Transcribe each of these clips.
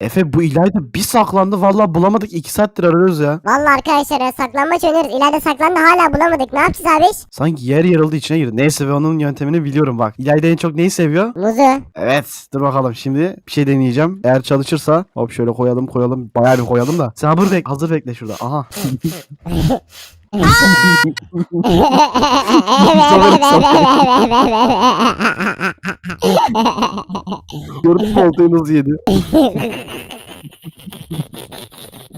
Efe bu İlayda bir saklandı vallahi bulamadık 2 saattir arıyoruz ya. Vallahi arkadaşlar ya saklanmaç oynuyoruz. İleride saklandı hala bulamadık. Ne yapacağız abi? Sanki yer yarıldı içine girdi. Neyse ben onun yöntemini biliyorum bak. İlayda en çok neyi seviyor? Muzu. Evet dur bakalım şimdi bir şey deneyeceğim. Eğer çalışırsa hop şöyle koyalım koyalım bayağı bir koyalım da. Sen hazır, bek hazır bekle şurada. Aha. Gördün mü oltayı nasıl yedi?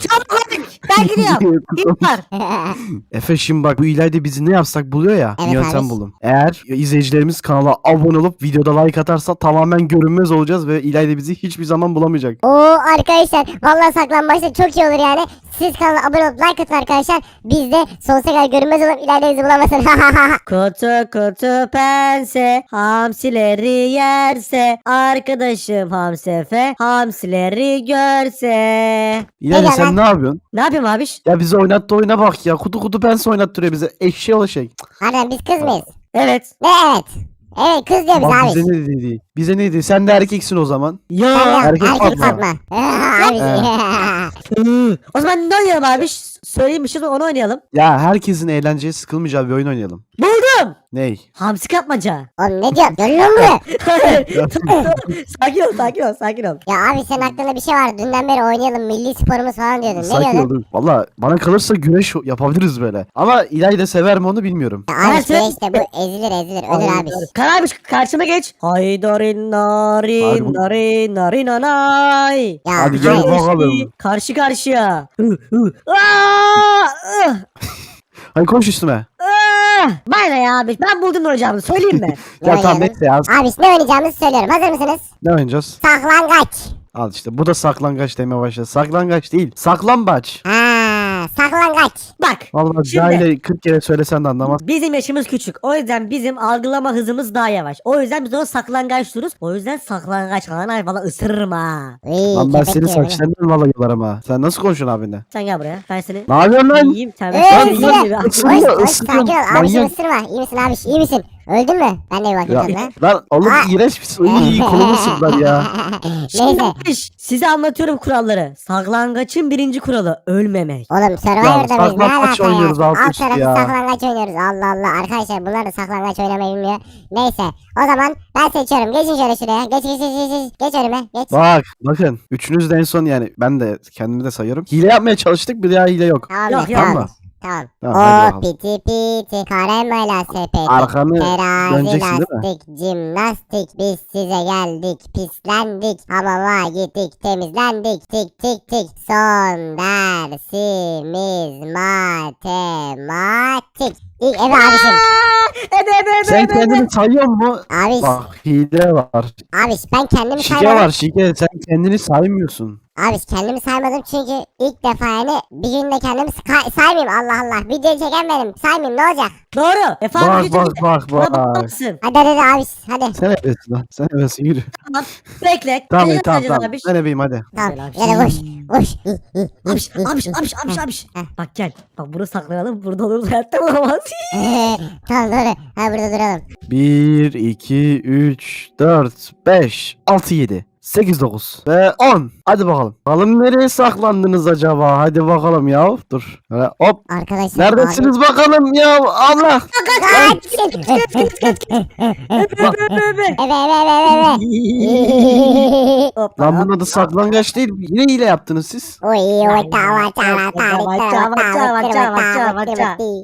Çabuk hadi. Ben gidiyorum. Var. Efe şimdi bak bu İlayda bizi ne yapsak buluyor ya. Evet yöntem abi. buldum. Eğer izleyicilerimiz kanala abone olup videoda like atarsa tamamen görünmez olacağız ve İlayda bizi hiçbir zaman bulamayacak. Oo arkadaşlar vallahi saklanmaçta çok iyi olur yani. Siz kanala abone olup like atın arkadaşlar. Biz de sonsuza kadar görünmez olup ileride bizi bulamasın. Kutu kutu pense hamsileri yerse arkadaşım hamsefe hamsileri görse. İlayda Peki sen lan. ne yapıyorsun? Ne yapayım abiş? Ya bizi oynattı oyuna bak ya. Kutu kutu pense oynattırıyor bize. Eşeği olacak. Harbiden biz kız mıyız? Evet. Ne evet. Evet kız diyor Bak bize bize abi. ne dedi? Bize ne dedi? Sen de erkeksin o zaman. Ya. erkek erkek Fatma. Fatma. Abi. Hı. o zaman ne oynayalım abiş? Söyleyeyim bir şey onu oynayalım. Ya herkesin eğlenceye sıkılmayacağı bir oyun oynayalım. Buldum. Ney? Hamsi kapmaca. Oğlum ne diyor? Gel lan buraya. sakin ol sakin ol sakin ol. Ya abi senin aklında bir şey var. Dünden beri oynayalım milli sporumuz falan diyordun. Ne Sakin diyordun? olun. Valla bana kalırsa güreş yapabiliriz böyle. Ama İlayda sever mi onu bilmiyorum. Ya abi Evet, işte, bu ezilir ezilir ölür abi. Abiş karşıma geç. Haydarin narin narin narin anay. Ya Hadi gel hayır. bakalım. Karşı karşıya. Aa! Hadi koş üstüme. Ah! Bana ne ya abi? Ben buldum ne olacağımı söyleyeyim mi? Ya tamam neyse ya. Abi ne oynayacağımızı söylüyorum. Hazır mısınız? Ne oynayacağız? Saklangaç. Al işte bu da saklangaç demeye başladı. Saklangaç değil. Saklambaç. Ha, saklangaç. Bak. Vallahi Şimdi- cahile 40 kere söylesen de anlamaz. Bizim yaşımız küçük. O yüzden bizim algılama hızımız daha yavaş. O yüzden biz ona saklangaç diyoruz. O yüzden saklangaç falan ay valla ısırırım ha. Uy, Lan ben seni saçlarından valla yolarım ha. Sen nasıl konuşuyorsun abinle? Sen gel buraya. Ben seni Ne yapıyorsun lan? yiyeyim. Sen Ee, ısırıyor. yiyeyim. Hoş, hoş, sakin ol. Manyak. ısırma. İyi misin abiş? İyi misin? Öldün mü? Ben de bir bakayım Ya, tadına. lan oğlum Aa. iğrenç bir şey. Uy, kolumu ısırdılar ya. Şimdi Neyse. size anlatıyorum kuralları. Saklangaçın birinci kuralı ölmemek. Oğlum Survivor'da biz ne saklambaç alaka oynuyoruz ya? alt Alt üst tarafı ya. saklangaç oynuyoruz. Allah Allah. Arkadaşlar bunlar da saklangaç oynamayı bilmiyor. Neyse. O zaman ben seçiyorum. Geçin şöyle şuraya. Geç geç geç geç. Geç, geç önüme. Geç. Bak bakın. Üçünüz de en son yani ben de kendimi de sayıyorum. Hile yapmaya çalıştık bir daha hile yok. Tamam Yok, yok, tamam. Tamam. Tamam. O piti piti karemayla sepeti. Arkanı Terazi lastik jimnastik biz size geldik pislendik hamama gittik temizlendik tik tik tik son dersimiz matematik. İlk eve abişim. Ebe ebe ebe Sen kendini sayıyor mu? Abiş, Bak hile var. abiş ben kendimi Şike saymadım. var şike. Sen kendini saymıyorsun. Abiş kendimi saymadım çünkü ilk defa yani bir günde kendimi saymayayım Allah Allah. Videoyu çeken benim. Saymayayım ne olacak? Doğru. Efendim Bak gücü bak gitti. bak Bana bak. bakarsın. Hadi hadi hadi abiş hadi. Sen evesin lan. Sen evesin yürü. Tamam. Bekle. Tamam Neler tamam tamam. Ben ebeyim hadi. Tamam. Gel abiş. Hadi koş. Koş. Abiş abiş abiş abiş abiş. Bak gel. Bak bunu saklayalım. Burada oluruz hayatta bulamaz. tamam doğru. Ha burada duralım. 1, 2, 3, 4, 5, 6, 7, 8, 9 ve 10. Hadi bakalım. Bakalım nereye saklandınız acaba? Hadi bakalım ya. Dur. Böyle hop. Arkadaşlar. Neredesiniz bakalım ya? Allah. Lan bunun adı saklangaç değil. Yine hile yaptınız siz.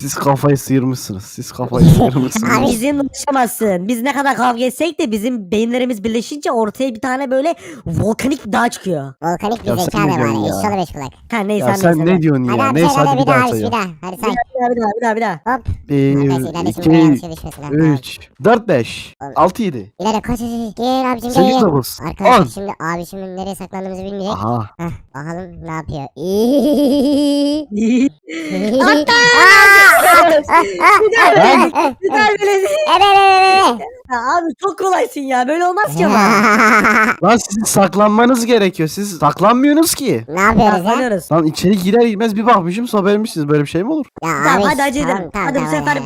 Siz kafayı sıyırmışsınız. Siz kafayı sıyırmışsınız. Abi- Bizimle uğraşamazsın. Biz ne kadar kavga etsek de bizim beyinlerimiz birleşince ortaya bir tane böyle volkanik bir dağ çıkıyor. Volkanik bir Ya sen zeka ne da diyorsun var. ya? Eşyalı beş kulak. Ha neyse ya sen ne diyorsun Hadi ya? abi Neyse sen hadi bir daha bir sayalım. daha Hadi say. Bir daha bir daha bir daha bir daha. Hop. Arkadaşlar 1, ileride şimdi buraya 2, yanlış düşmesin. ha, tamam. 3, 4, 5, 6, 7, İleride kaç kaç Gel abicim gel 8, gel. 9, Arkadaşlar 10. şimdi abi şimdi nereye saklandığımızı bilmeyecek. Aha. Bakalım ne yapıyor. Hatta Ya abi çok kolaysın ya böyle olmaz ki ama. Lan sizin saklanmanız gerekiyor. Siz saklanmıyorsunuz ki. ne yapıyoruz ya? Saklanıyoruz. Lan içeri girer girmez bir bakmışım sobermişsiniz. Böyle bir şey mi olur? Ya Tamam, abi, hadi acele tamam, edelim. tamam, Hadi bu tamam, sefer hadi,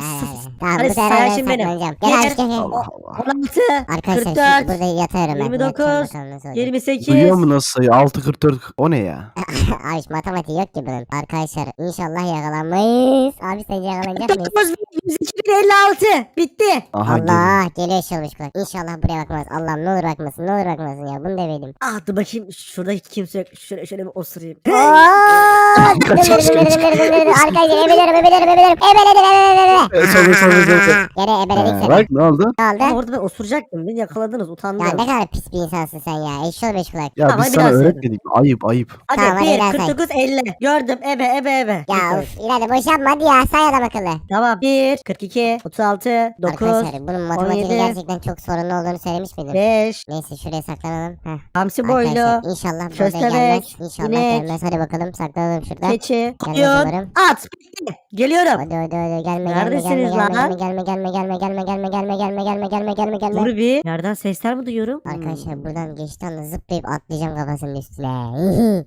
Tamam hadi bu sefer sen ben saklanacağım. Gel Gel. aşk gel gel. Allah Allah. 16, Arkadaşlar şimdi 44, burada yatıyorum ben. 29, Yatacağım bakalım nasıl olacak. 28. Duyuyor mu nasıl sayı? 6 44 o ne ya? Abi matematik yok ki bunun. Arkadaşlar inşallah yakalanmayız. Abi sen yakalanacak muito mais 156 bitti. Aha geliyor. Allah geliyor şılmış kulak. İnşallah buraya bakmaz. Allah'ım ne olur bakmasın ne olur bakmasın ya. Bunu demedim. Ah dur bakayım şurada hiç kimse yok. Şöyle şöyle bir osurayım. Ooo! Arkadaşlar ebelerim ebelerim ebelerim. Ebeledim ebeledim. E, Sobe sobe sobe. Gene ebeledik Ha, seni. Bak ne oldu? Ne oldu? orada ben osuracaktım. Beni yakaladınız Ya utandınız. ne kadar pis bir insansın sen ya. Eşşol beş kulak. Ya biz sana öğretmedik. Ayıp ayıp. Hadi Tamam, hadi 1, gel say. 49, 50. Gördüm ebe ebe ebe. Ya of ileride boş yapma hadi ya. Say adam akıllı. Tamam 1, 42, 36, 9, Arkadaşlar bunun matematiği 17, gerçekten çok sorunlu olduğunu söylemiş miydim? 5, Neyse şuraya saklanalım. Heh. hamsi Arkadaşlar boylu, inşallah burada köstebek, gelmez. İnşallah inek, gelmez. Hadi bakalım saklanalım şurada. keçi, Gelmez koyun, at. Bitti. Geliyorum. Hadi hadi hadi gelme gelme gelme Neredesiniz gelme lan? gelme gelme gelme gelme gelme gelme gelme gelme gelme gelme gelme Dur gelme. bir. Nereden sesler mi duyuyorum? Arkadaşlar buradan geçti anda zıplayıp atlayacağım kafasının üstüne.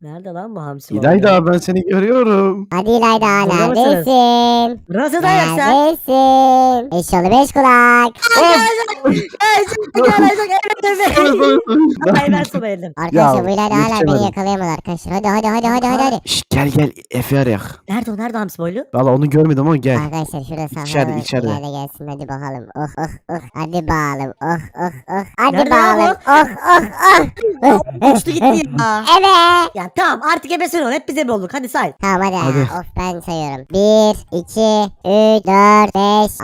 Nerede lan bu hamsi boylu? İlayda ben seni görüyorum. Hadi İlayda Burada mısınız? neredesin? Burası da yoksa. Neredesin? Eşyalı beş kulak. Hayır ben sola eldim. Arkadaşlar bu İlayda hala beni yetişemedim. yakalayamadı arkadaşlar. Hadi hadi hadi hadi hadi. hadi. Şşt gel gel Efe arayak. Nerede o nerede hamsi boylu? Valla onu görmedim ama gel. Arkadaşlar şurada. İçeride, içeride. İlayda gelsin hadi bakalım. Oh oh oh. Hadi bakalım. Oh oh oh. Hadi Nerede bakalım. Oh oh oh. Uçtu gitti ya. Evet. Ya tamam artık ebesini ol. Hep bize bir olduk. Hadi say. Tamam hadi. Hadi. Of ben sayıyorum. 1, 2, 3, 4, 5,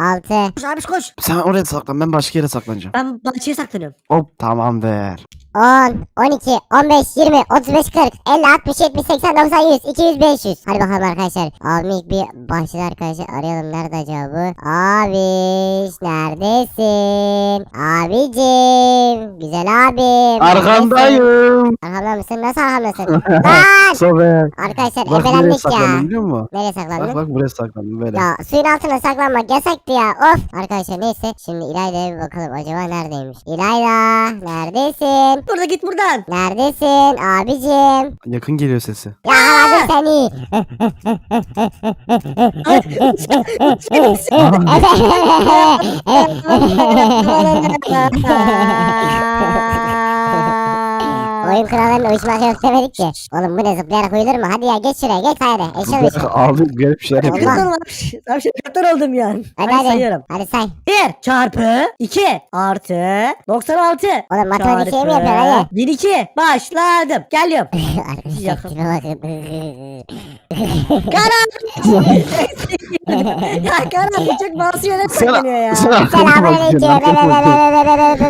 6. Koş abi koş. Sen oraya saklan ben başka yere saklanacağım. Ben bahçeye saklanıyorum. Hop tamamdır. 10, 12, 15, 20, 35, 40, 50, 60, 70, 80, 90, 100, 200, 500. Hadi bakalım arkadaşlar. İlk bir başladı arkadaşlar. Arayalım nerede acaba bu? Abiş neredesin? Abicim. Güzel abim. Arkandayım. Arkamda mısın? Nasıl arkamdasın? Lan! Sobe. Arkadaşlar Bak buraya ebelendik ya. biliyor musun? Nereye Bak saklandın? bak buraya saklandım böyle. Ya suyun altına saklanmak yasaktı ya. Of. Arkadaşlar neyse. Şimdi İlayda'ya bir bakalım. Acaba neredeymiş? İlayda. Neredesin? Burada git buradan. Neredesin abicim? Yakın geliyor sesi. Yakaladım seni. Oyun krallarına uyuşmak yok demedik ki. Oğlum bu ne zıplayarak uyulur mu? Hadi ya geç şuraya geç haydi. Eşol eşol. Abi garip şeyler Allah. yapıyor. Kaptan olmuş. Tam şey kaptan oldum ya. Hadi Hadi, sayıyorum. Hadi say. 1 çarpı 2 artı 96 Oğlum matematik şey mi yapıyor hadi. 12 başladım. Geliyorum. Arkadaşlar Yakın. Karan. ya Karan çok masum yönet saklanıyor ya. Selamünaleyküm.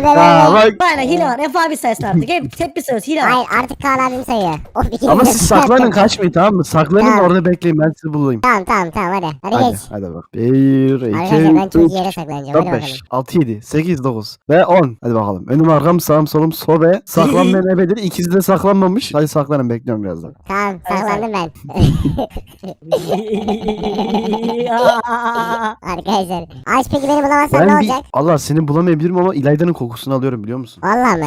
Bak. Bana hile var. Efe abi sayesinde artık. Hep, hep bir söz hile var. Hayır artık Kaan abim sayıyor. Of ikiniz Ama de- siz saklanın kaçmayın tamam mı? Saklanın Tamam. orada bekleyin ben sizi bulayım. Tamam tamam tamam hadi. Hadi, Hadi, geç. hadi bak. 1, Arkadaşlar ben 2, çok 3, yere saklanacağım. Hadi 4, bakalım. 5, 6, 7, 8, 9 ve 10. Hadi bakalım. Önüm arkam sağım solum sobe. Saklanmayan ebedir. İkisi de saklanmamış. Hadi saklanın bekliyorum birazdan. Tamam saklandım ben. Arkadaşlar. Aç peki beni bulamazsan ne Ben bir olacak? Allah seni bulamayabilirim ama İlayda'nın kokusunu alıyorum biliyor musun? Valla mı?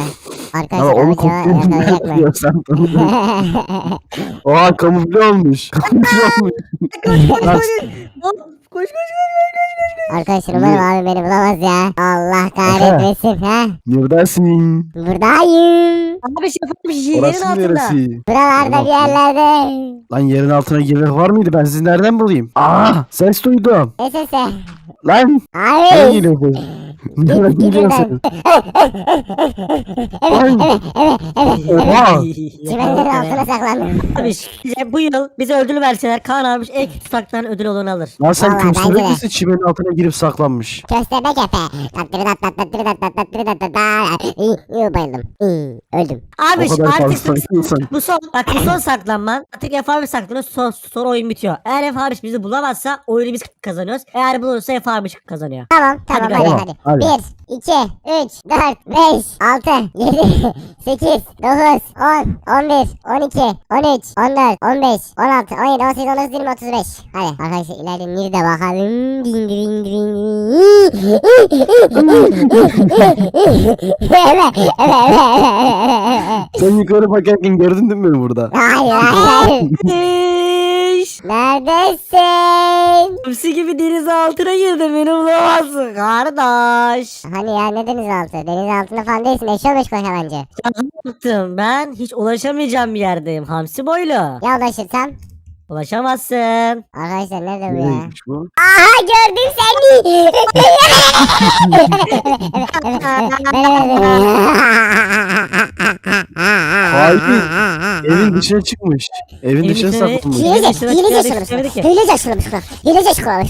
Ama Arkadaşlar onu onu yakalayacak mı? kokluyor sen tanıdın. Oha kamufle olmuş. Kamufle olmuş. Lan, koş koş koş. Arkadaşlar umarım abi beni bulamaz ya. Allah kahretmesin ha. Neredesin? Buradayım. Abi şey yapmış yerin Orası altında. neresi? Buralarda bir yerlerde. Lan yerin altına girmek var mıydı? Ben sizi nereden bulayım? Aa, ses duydum. Ne sesi? Lan, Abi. geliyorsun? Nereye gidin gidiyorsun? Evet evet evet evet. Oha. Çimenlerin altına saklandım. Abi bize bu yıl bize ödül verseler Kaan abi ek tutaktan ödül olanı alır. Lan sen Vallahi bence köstebek de. misin çimenin altına girip saklanmış? Köstebek efe. Tattırı tat tat tattırı tat tat tattırı tat tat tat. İyi, iyi bayıldım. İyi, öldüm. Abi O kadar fazla artık saklıyorsan. bu son bak bu son saklanman. Artık Efe abi saklanıyor son, sonra oyun bitiyor. Eğer Efe abi bizi bulamazsa oyunu biz kazanıyoruz. Eğer bulursa Efe abi kazanıyor. Tamam tamam Hadi hadi bakalım. hadi. Hadi. 1, 2, 3, 4, 5, 6, 7, 8, 9, 10, 11, 12, 13, 14, 15, 16, 17, 18, 19, 20, 35. Hadi arkadaşlar ilerleyelim bir de bakalım. Ding ding ding Evet, evet, evet, evet, evet. Sen yukarı bakarken gördün değil mi beni burada? Hayır, hayır. Neredesin? Hamsi gibi deniz altına girdim beni bulamazsın kardeş. Hani ya ne denizaltı? Denizaltında falan değilsin. Eşya beş koşa bence. Yaptım ben hiç ulaşamayacağım bir yerdeyim Hamsi boylu. Ya ulaşırsam? Ulaşamazsın. Arkadaşlar nerede bu ya? Neymiş bu? Aha gördüm seni. Hain. Evin dışına çıkmış. Evin dışına saklanmış. Hileci- Hilece, şıklamış. çıkardık ya. Hilece şıklamış. Hilece şıklamış.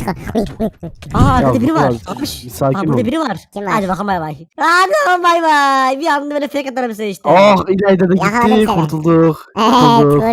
Aa arkada Ya, biri var. Burak, bir sakin Aa, burada ol. biri var. Kim var? Hadi bakalım bay bay. Hadi bay bay. Bir anda böyle fake atarım size işte. Ah İlayda da Yakaladım gitti. seni. Kurtulduk. Evet Kurtulduk.